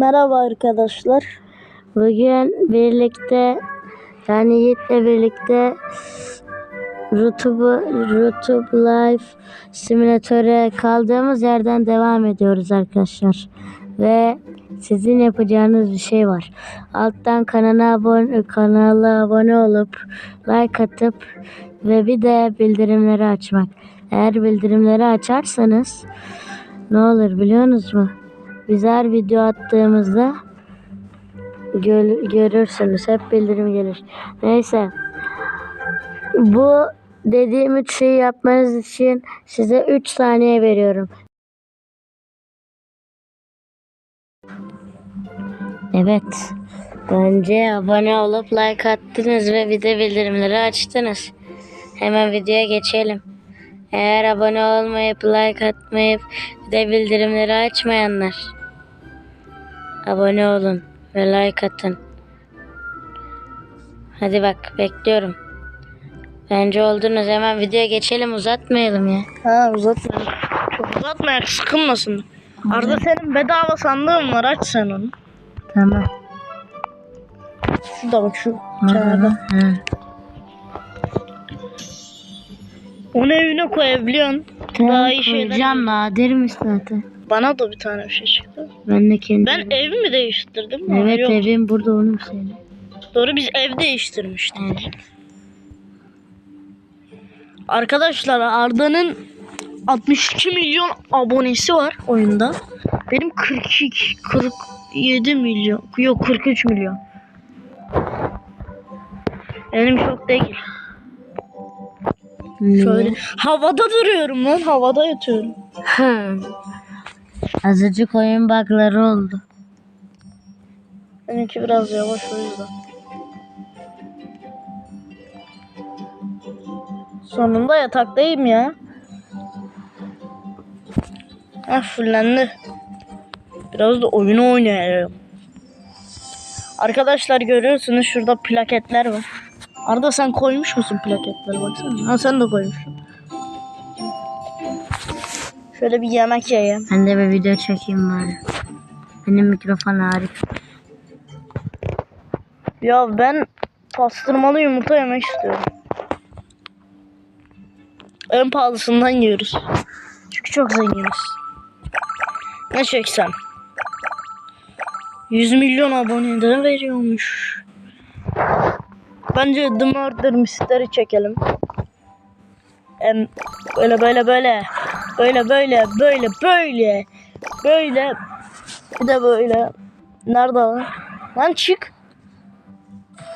Merhaba arkadaşlar. Bugün birlikte yani Yiğit'le birlikte YouTube, YouTube Live simülatöre kaldığımız yerden devam ediyoruz arkadaşlar. Ve sizin yapacağınız bir şey var. Alttan kanala abone, kanala abone olup like atıp ve bir de bildirimleri açmak. Eğer bildirimleri açarsanız ne olur biliyorsunuz mu? Biz her video attığımızda Gör, görürsünüz. Hep bildirim gelir. Neyse. Bu dediğim üç şeyi yapmanız için size 3 saniye veriyorum. Evet. Bence abone olup like attınız ve de bildirimleri açtınız. Hemen videoya geçelim. Eğer abone olmayıp like atmayıp bir bildirimleri açmayanlar abone olun ve like atın. Hadi bak bekliyorum. Bence oldunuz hemen videoya geçelim uzatmayalım ya. Ha uzatma. Çok uzatma sıkılmasın. Arda senin bedava sandığın var aç sen onu. Tamam. Şurada bak şu kenarda. Onu evine koyabiliyorsun. Daha iyi şeyler. Koyacağım nadirmiş zaten. Bana da bir tane bir şey çıktı. Ben de kendim. Ben ev mi değiştirdim? Evet Yok. evim burada onu mu söyle. Doğru biz ev değiştirmiştik. Evet. Arkadaşlar Arda'nın 62 milyon abonesi var oyunda. Benim 42 47 milyon. Yok 43 milyon. Benim çok değil. Şöyle havada duruyorum lan. Havada yatıyorum. Hı. Azıcık oyun bug'ları oldu. Benimki biraz yavaş o yüzden. Sonunda yataktayım ya. Heh fullendi. Biraz da oyunu oynayalım. Arkadaşlar görüyorsunuz şurada plaketler var. Arda sen koymuş musun plaketleri baksana. Ha sen de koymuşsun. Şöyle bir yemek yiyeyim. Ben de bir video çekeyim bari. Benim mikrofon harika. Ya ben pastırmalı yumurta yemek istiyorum. En pahalısından yiyoruz. Çünkü çok zenginiz. Ne çeksem? 100 milyon aboneden veriyormuş. Bence The Murder Mystery çekelim. Em, böyle böyle böyle. Böyle böyle böyle böyle. Böyle. Bir de böyle. Nerede lan? Çık.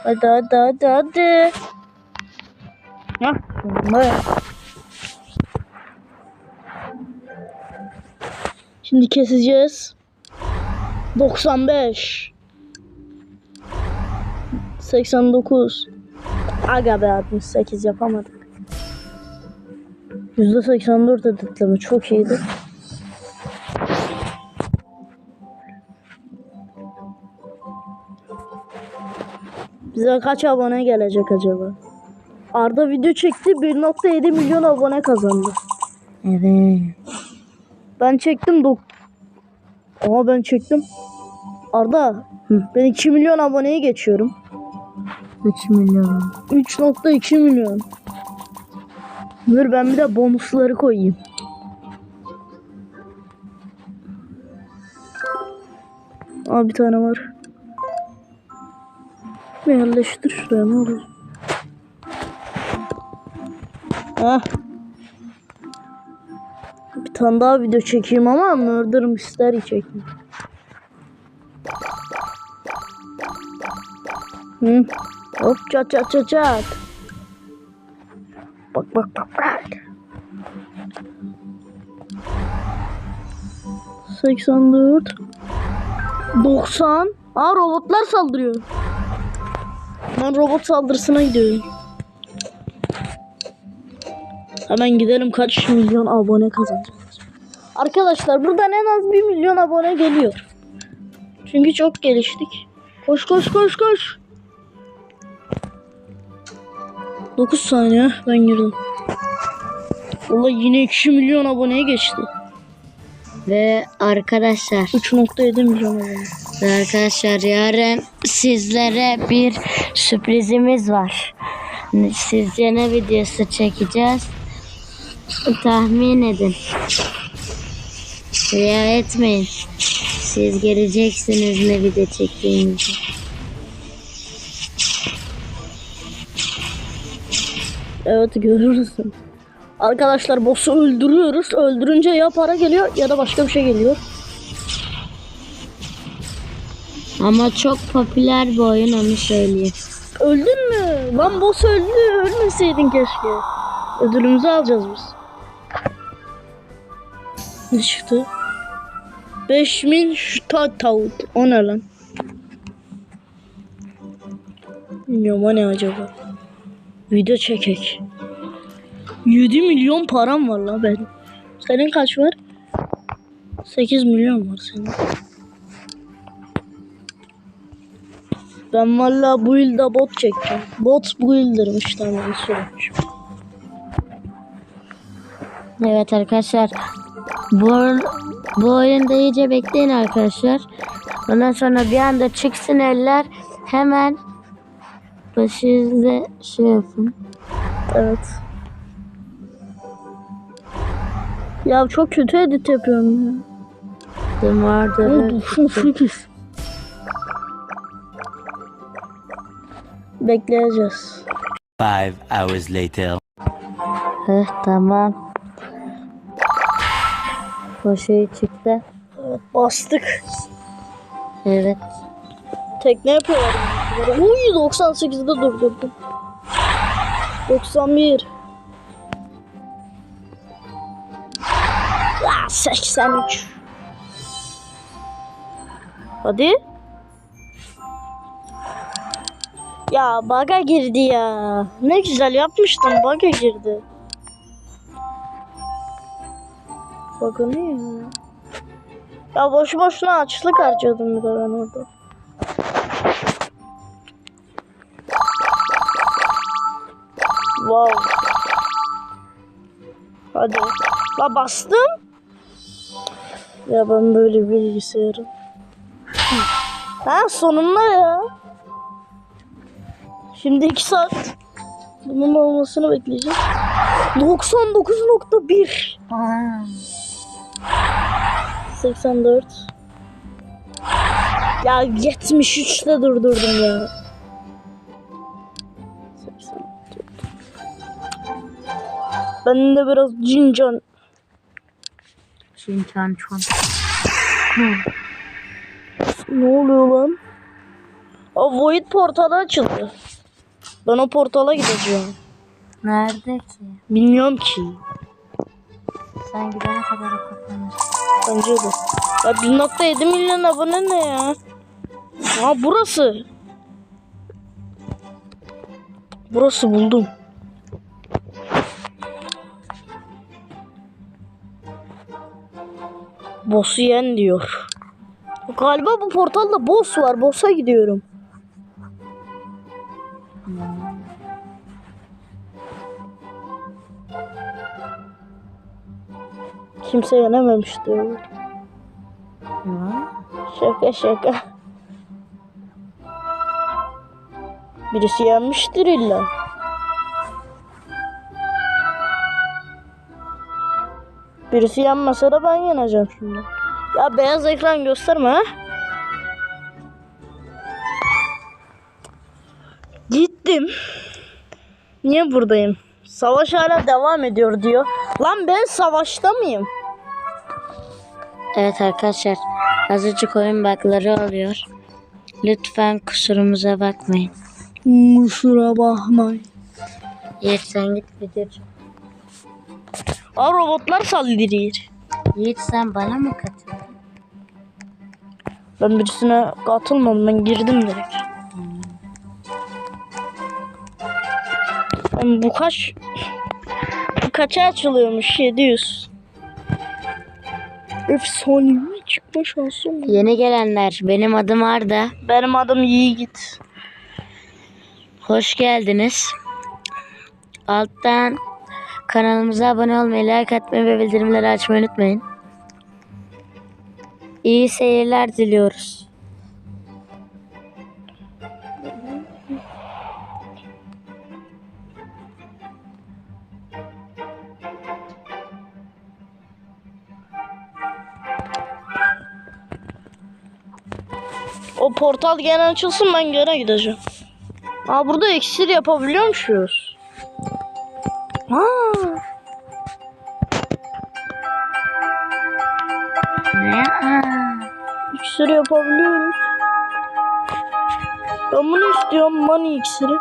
Hadi hadi hadi hadi. Hah. Şimdi keseceğiz. 95 89 Aga be 68 yapamadık. %84 editleme çok iyiydi. Bize kaç abone gelecek acaba? Arda video çekti 1.7 milyon abone kazandı. Evet. Ben çektim dok. Ama ben çektim. Arda ben 2 milyon aboneye geçiyorum. 3 milyon. 3.2 milyon. Dur ben bir de bonusları koyayım. Aa bir tane var. Bir yerleştir şuraya ne olur. Ah. Bir tane daha video çekeyim ama Murder Mystery çekeyim. Hı. Hop çat çat çat çat. Bak bak bak bak. 84 90 Aa robotlar saldırıyor. Ben robot saldırısına gidiyorum. Hemen gidelim kaç milyon abone kazanacağız. Arkadaşlar buradan en az 1 milyon abone geliyor. Çünkü çok geliştik. Koş koş koş koş. 9 saniye ben girdim. Valla yine 2 milyon aboneye geçti. Ve arkadaşlar 3.7 milyon abone. Arkadaşlar yarın sizlere bir sürprizimiz var. Sizce ne videosu çekeceğiz? Tahmin edin. Riya etmeyin. Siz göreceksiniz ne video çektiğimizi. Evet görürsün. Arkadaşlar boss'u öldürüyoruz. Öldürünce ya para geliyor ya da başka bir şey geliyor. Ama çok popüler bir oyun onu söyleyeyim. Öldün mü? Lan boss öldü. Ölmeseydin keşke. Ödülümüzü alacağız biz. Ne çıktı? 5000 shoutout. O ne lan? Bilmiyorum o ne acaba? Video çekek. 7 milyon param var la benim. Senin kaç var? 8 milyon var senin. Ben valla bu yılda bot çekeceğim. Bot bu yıldırmış tamam söylemiş. Evet arkadaşlar. Bu, bu oyunda iyice bekleyin arkadaşlar. Ondan sonra bir anda çıksın eller. Hemen başınızda şey yapın. Evet. Ya çok kötü edit yapıyorum ya. Damarda. Şunu sekiz. Bekleyeceğiz. Five hours later. Heh, tamam. O şey çıktı. Evet, bastık. Evet. Tekne yapıyorlar. Uy 98'de durdurdum. 91. Ah, 83. Hadi. Ya baga girdi ya. Ne güzel yapmıştım baga girdi. Bakın ya. Ya boşu boşuna açlık harcadım bir de ben orada. Wow. Hadi. La bastım. Ya ben böyle bilgisayarım. Ha sonunda ya. Şimdi 2 saat bunun olmasını bekleyeceğim. 99.1 84 Ya 73'te durdurdum ya. 84. Ben de biraz cincan. Şinçan çon. Ne oluyor lan? Aa, Void portalı açıldı. Ben o portala gideceğim. Nerede ki? Bilmiyorum ki. Sen gidene kadar o kapanır. Bence de. Ya 1.7 milyon abone ne ya? Ha burası. Burası buldum. Boss'u yen diyor. Galiba bu portalda boss var. Boss'a gidiyorum. Kimse yenememiş. Şaka şaka. Birisi yenmiştir illa. Birisi yenmese de ben yeneceğim şimdi. Ya beyaz ekran gösterme ha. Gittim. Niye buradayım? Savaş hala devam ediyor diyor. Lan ben savaşta mıyım? Evet arkadaşlar. Azıcık oyun bug'ları oluyor. Lütfen kusurumuza bakmayın. Kusura bakmayın. Yiğit sen git çek. Aa robotlar saldırıyor. Yiğit sen bana mı katıldın? Ben birisine katılmadım. Ben girdim direkt. Oğlum bu kaç... Bu kaça açılıyormuş? 700. Efsanevi çıkma şansım. var. Yeni gelenler benim adım Arda. Benim adım Yiğit. Hoş geldiniz. Alttan Kanalımıza abone olmayı, like atmayı ve bildirimleri açmayı unutmayın. İyi seyirler diliyoruz. O portal gene açılsın ben gene gideceğim. Aa burada iksir yapabiliyor muyuz? Ha. Ne? İksir yapabiliyoruz. Ben bunu istiyorum money iksiri.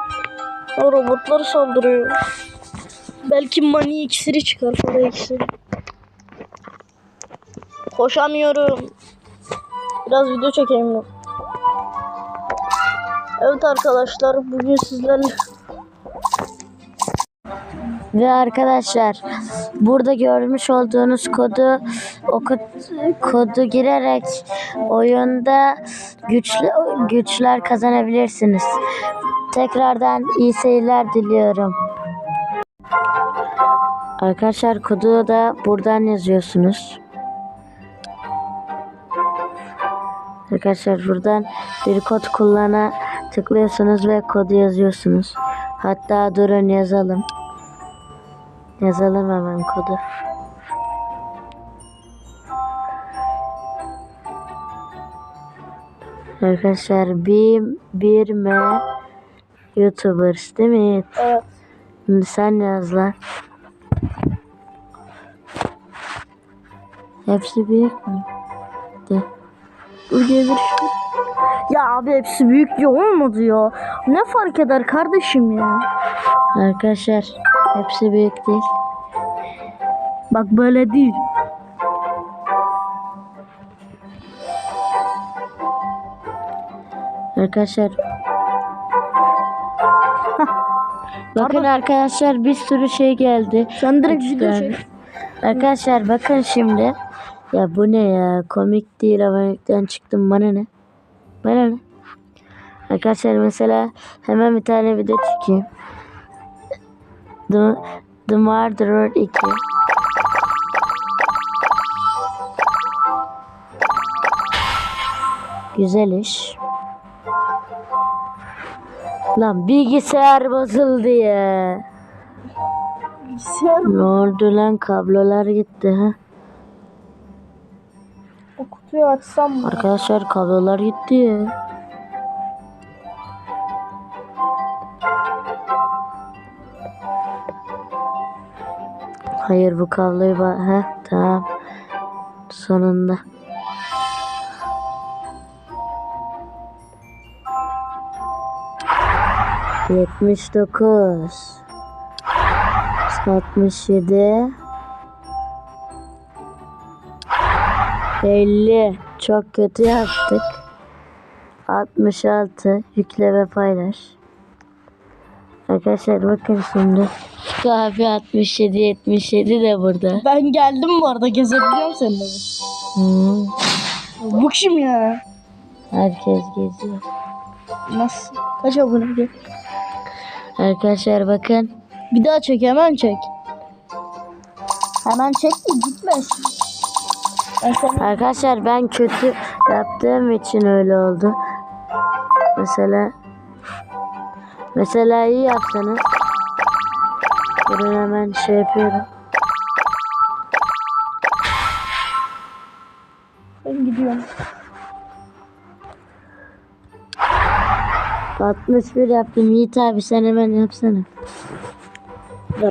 O robotlar saldırıyor. Belki money iksiri çıkar para iksiri. Koşamıyorum. Biraz video çekeyim. Evet arkadaşlar bugün sizlerle Ve arkadaşlar burada görmüş olduğunuz kodu oku, kodu girerek oyunda güçlü güçler kazanabilirsiniz. Tekrardan iyi seyirler diliyorum. Arkadaşlar kodu da buradan yazıyorsunuz. Arkadaşlar buradan bir kod kullana tıklıyorsunuz ve kodu yazıyorsunuz. Hatta durun yazalım. Yazalım hemen kodu. Arkadaşlar bir, bir M YouTubers değil mi? evet, Şimdi sen yaz lan. Hepsi büyük mü? De. Bu gelir. Ya abi hepsi büyük ya olmadı ya. Ne fark eder kardeşim ya? Arkadaşlar hepsi büyük değil. Bak böyle değil. Arkadaşlar. Bakın arkadaşlar bir sürü şey geldi. Sen direkt video çek. Arkadaşlar bakın şimdi. Ya bu ne ya? Komik değil abonelikten çıktım. Bana ne? Bana ne? Arkadaşlar mesela hemen bir tane video çekeyim. The, The Murderer 2. Güzel iş. Lan bilgisayar bozuldu ya. Bilgisayar Ne oldu lan kablolar gitti ha? o kutuyu açsam mı? Arkadaşlar kablolar gitti ya. Hayır bu kabloyu ba Heh, tamam. Sonunda. Yetmiş dokuz. Altmış yedi. 50 çok kötü yaptık. 66 yükle ve paylaş. Arkadaşlar bakın şimdi. Abi 67 77 de burada. Ben geldim bu arada gezebiliyorum seninle. Hmm, Bu kim ya? herkes geziyor. Nasıl? Kaç abone gel. Arkadaşlar bakın. Bir daha çek hemen çek. Hemen çek ki gitmesin. Seni Arkadaşlar ben kötü yaptığım için öyle oldu. Mesela mesela iyi yapsanız Durun hemen şey yapıyorum. ben gidiyorum. 61 yaptım. Yiğit abi sen hemen yapsana. Bu.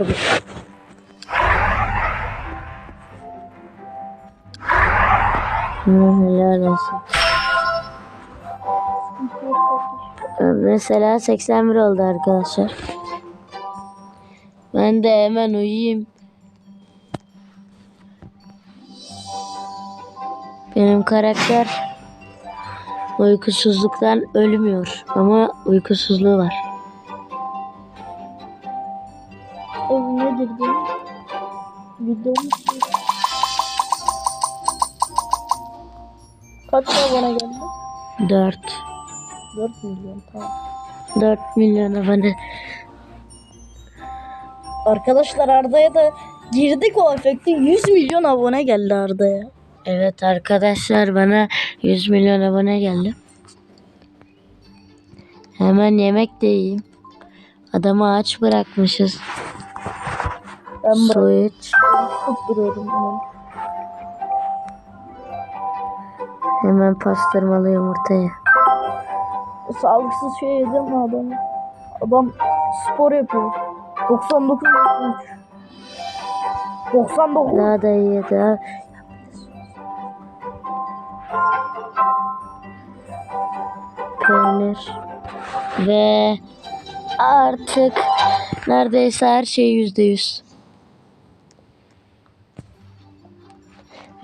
Hı, helal olsun. Mesela 81 oldu arkadaşlar. Ben de hemen uyuyayım. Benim karakter uykusuzluktan ölmüyor ama uykusuzluğu var. Oğlum nedir bu? Video? Kaç abone geldi? 4. 4 milyon tamam. 4 milyon abone. Arkadaşlar Arda'ya da girdik o efekte 100 milyon abone geldi Arda'ya. Evet arkadaşlar bana 100 milyon abone geldi. Hemen yemek de yiyeyim. Adamı aç bırakmışız. Ben duruyorum onu. Hemen pastırmalı yumurtayı. sağlıksız şey yedim mi adam? Adam spor yapıyor. 99 yapmış. 99. Daha da iyi daha. Peynir. Ve artık neredeyse her şey yüzde yüz.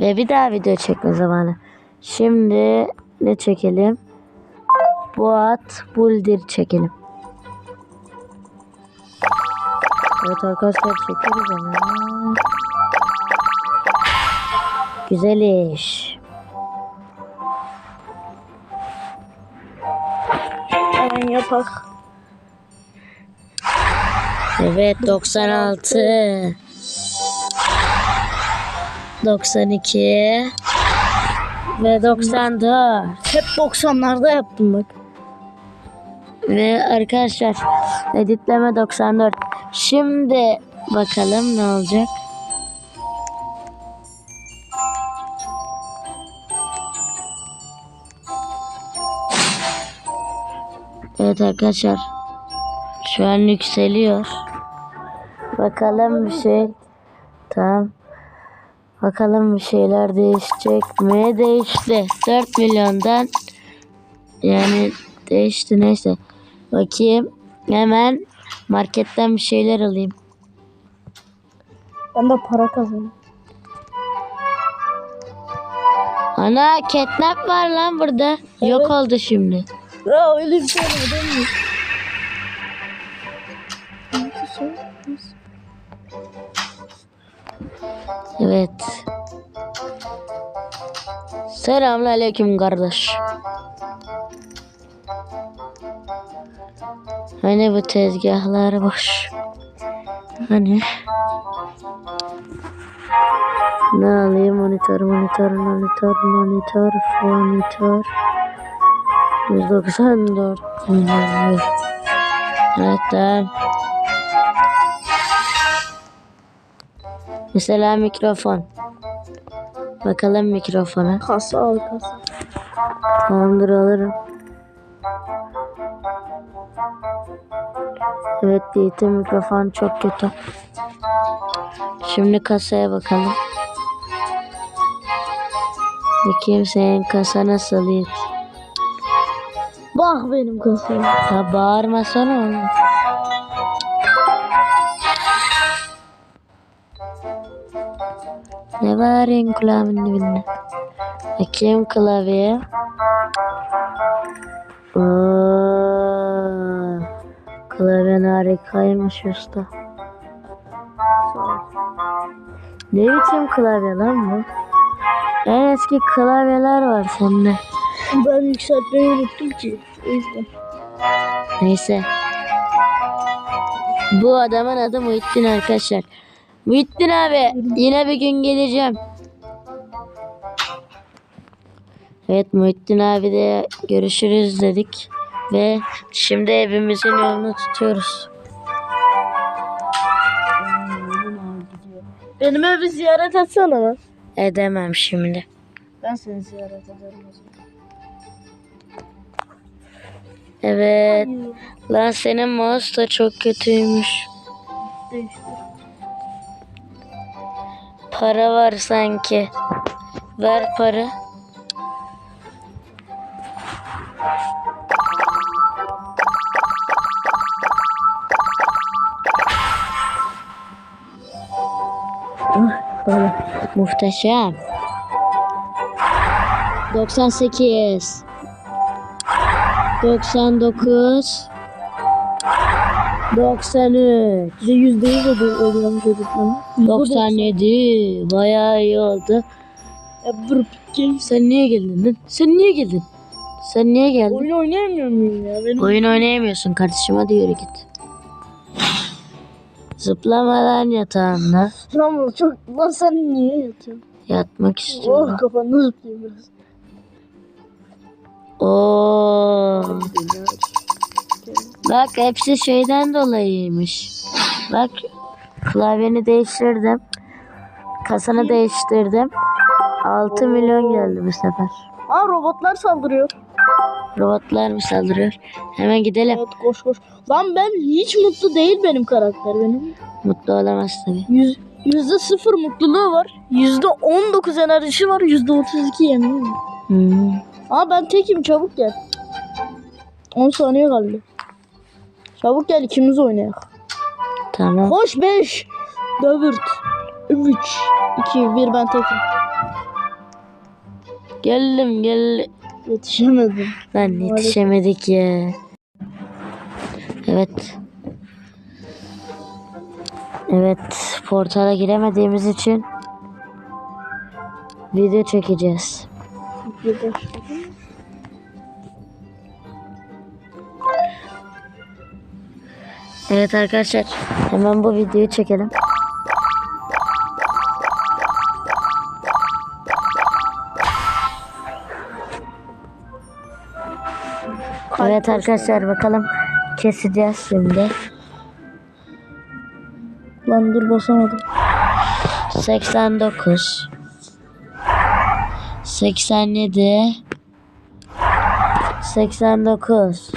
Ve bir daha video çekme zamanı. Şimdi ne çekelim? Boğat Buldir çekelim. Evet arkadaşlar çekiyoruz ama. Güzel iş. Hemen yapak. Evet 96 92 ve 94 Hep 90'larda yaptım bak. ve arkadaşlar editleme 94 şimdi bakalım ne olacak Evet arkadaşlar şu an yükseliyor bakalım bir şey tamam bakalım bir şeyler değişecek mi değişti 4 milyondan yani değişti neyse. Bakayım. Hemen marketten bir şeyler alayım. Ben de para kazandım. Ana catnap var lan burada. Yok oldu şimdi. Ya öyle bir şey olur değil mi? Evet. Selamünaleyküm kardeş. Hani bu tezgahlar boş. Hani? Ne alayım? Monitör, monitör, monitör, monitör, monitör. 194 milyon. Evet. Mesela mikrofon. Bakalım mikrofona. Kasa al kasa. Tamamdır alırım. Evet Yiğit'in mikrofon çok kötü. Şimdi kasaya bakalım. Bakayım senin kasa nasıl Yiğit? Bak benim kasaya. Ya bağırmasana oğlum. Ne bağırıyorsun kulağımın dibinde? Bakayım klavyeye. Klavyen harikaymış usta. Ne biçim klavye lan bu? En eski klavyeler var sende. Ben yükseltmeyi unuttum ki. O yüzden. Neyse. Bu adamın adı Muhittin arkadaşlar. Muhittin abi yine bir gün geleceğim. Evet Muhittin abi de görüşürüz dedik. Ve şimdi evimizin yolunu tutuyoruz. Benim evi ziyaret etsene lan. Edemem şimdi. Ben seni ziyaret ederim o zaman. Evet. Lan senin mouse da çok kötüymüş. Değiştir. Para var sanki. Ver para. Muhteşem. 98 99 93 Bir de yüzde yüz oluyormuş ödetmeni. 97 Bayağı iyi oldu. Sen niye geldin lan? Sen niye geldin? Sen niye geldin? Oyun oynayamıyor muyum ya? Benim Oyun oynayamıyorsun kardeşim hadi yürü git. Zıplamadan yatağında Lan çok sen niye yatıyorsun? yatmak istiyorum. Oh kafanı zıplayayım biraz. Oo. Bak hepsi şeyden dolayıymış. Bak klavyeni değiştirdim. Kasanı değiştirdim. 6 milyon geldi bu sefer. Aa robotlar saldırıyor. Robotlar mı saldırıyor? Hemen gidelim. Evet koş koş. Lan ben hiç mutlu değil benim karakter benim. Mutlu olamaz tabii. Yüz, yüzde sıfır mutluluğu var. Yüzde on dokuz enerjisi var. Yüzde otuz iki yemeği var. Hmm. Aa ben tekim çabuk gel. 10 saniye kaldı. Çabuk gel ikimiz oynayalım. Tamam. Koş 5 4 3 2 1 ben tekim. Geldim gel. Yetişemedim. Lan yetişemedik ya. Evet. Evet. Portala giremediğimiz için video çekeceğiz. Evet arkadaşlar. Hemen bu videoyu çekelim. Evet arkadaşlar bakalım keseceğiz şimdi. Lan dur basamadım. 89 87 89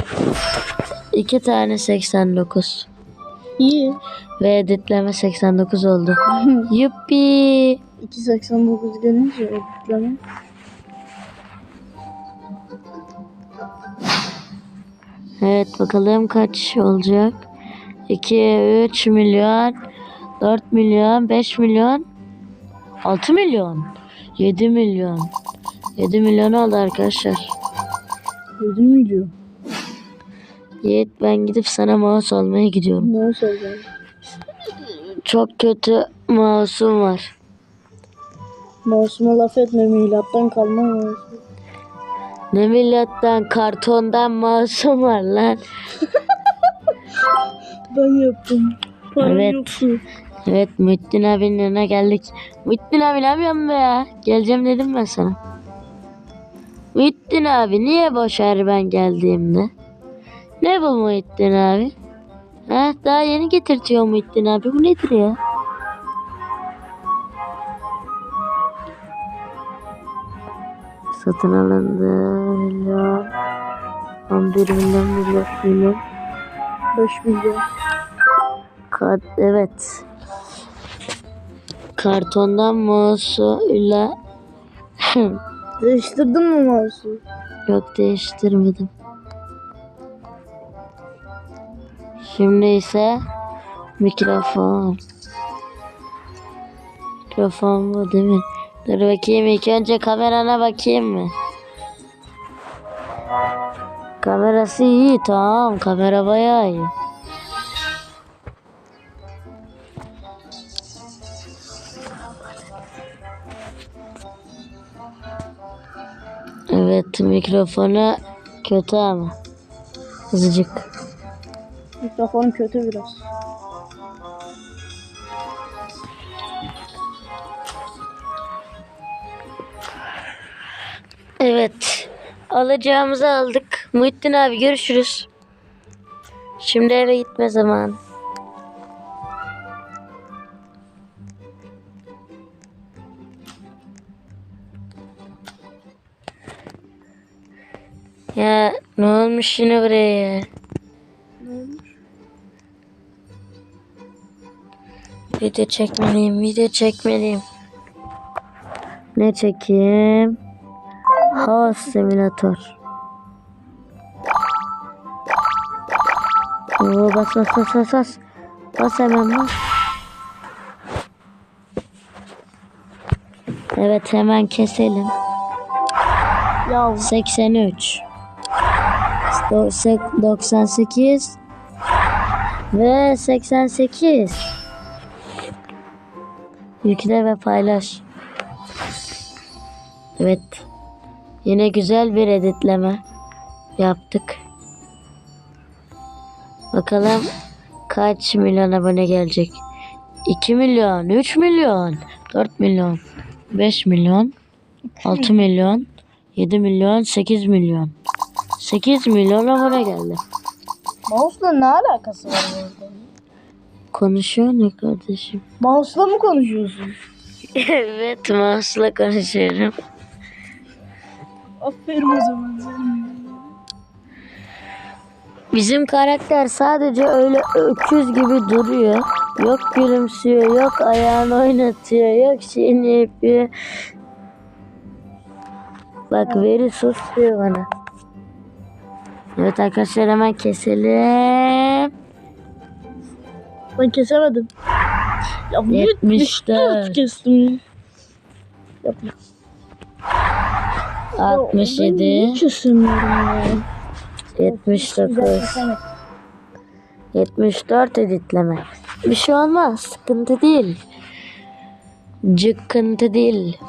İki tane 89 İyi. ve editleme 89 oldu. Yuppi. 2.89 gelince editleme. Evet bakalım kaç olacak. 2 3 milyon 4 milyon 5 milyon 6 milyon 7 milyon 7 milyon oldu arkadaşlar. 7 milyon. Yiğit ben gidip sana mouse almaya gidiyorum. Ne söyleyeceğim? Çok kötü mouse'um var. Mouse'uma laf etme milattan kalma mouse. Ne milletten kartondan mouse'um var lan. Ben yaptım. Param Evet. yoktu. Evet Muhittin abinin yanına geldik. Muhittin abi ne yapıyorsun be ya? Geleceğim dedim ben sana. Muhittin abi niye boşar ben geldiğimde? Ne bu Muhittin abi? Ha, daha yeni getirtiyor Muhittin abi. Bu nedir ya? Satın alındı. Milyon. 11 milyon milyon milyon. 5 milyon. Kart, evet. Kartondan mouse'uyla Değiştirdin mi mouse'u? yok değiştirmedim. Şimdi ise mikrofon. Mikrofon bu değil mi? Dur bakayım ilk önce kamerana bakayım mı? Kamerası iyi tamam kamera bayağı iyi. Evet mikrofonu kötü ama. Azıcık. Mikrofon kötü biraz. Evet. Alacağımızı aldık. Muhittin abi görüşürüz. Şimdi eve gitme zamanı. Ya ne olmuş yine buraya ya? Video çekmeliyim, video çekmeliyim. Ne çekeyim? House Simulator. Oo, bas bas bas bas bas. Bas hemen bas. Evet hemen keselim. Ya 83 Do- 98 ve 88 Yükle ve paylaş. Evet. Yine güzel bir editleme yaptık. Bakalım kaç milyon abone gelecek. 2 milyon, 3 milyon, 4 milyon, 5 milyon, 6 milyon, 7 milyon, 8 milyon. 8 milyon abone geldi. mouse'la ne alakası var burada? Konuşuyor ne kardeşim? Mouse'la mı konuşuyorsun? evet mouse'la konuşuyorum. Aferin o zaman senin. Bizim karakter sadece öyle öküz gibi duruyor. Yok gülümsüyor, yok ayağını oynatıyor, yok şeyini yapıyor. Bak veri sus diyor bana. Evet arkadaşlar hemen keselim. Ben kesemedim. Ya 74. 74 kestim. Yapma. Ben 67, niye kesemiyorum ya? 79, 74 editleme. Bir şey olmaz, sıkıntı değil. Cıkkıntı değil.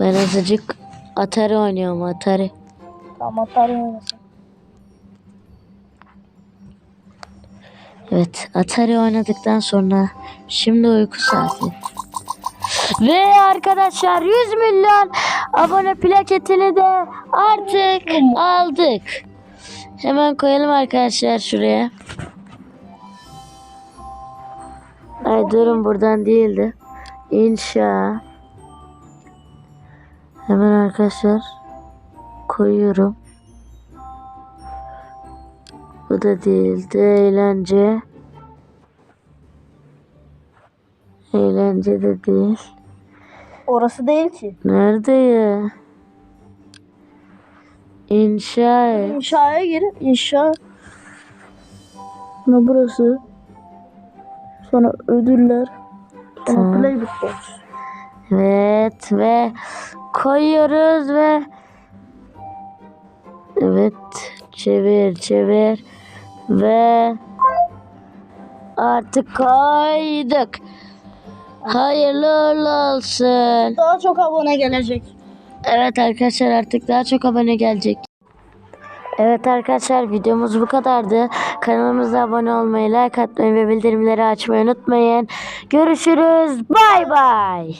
Ben azıcık Atari oynuyorum Atari. Tamam atarım oynasın. Evet Atari oynadıktan sonra şimdi uyku saati. Ve arkadaşlar 100 milyon abone plaketini de artık aldık. Hemen koyalım arkadaşlar şuraya. Ay durun buradan değildi. İnşa. Hemen arkadaşlar koyuyorum. Bu da değildi. Eğlence. Eğlence de değil. Orası değil ki. Nerede ya? İnşa et. İnşaya gir. İnşa. Sonra burası. Sonra ödüller. Sonra Tamam. Playbook Box. Evet ve koyuyoruz ve evet çevir çevir ve artık koyduk. Hayırlı uğurlu olsun. Daha çok abone gelecek. Evet arkadaşlar artık daha çok abone gelecek. Evet arkadaşlar videomuz bu kadardı. Kanalımıza abone olmayı, like atmayı ve bildirimleri açmayı unutmayın. Görüşürüz. Bay bay.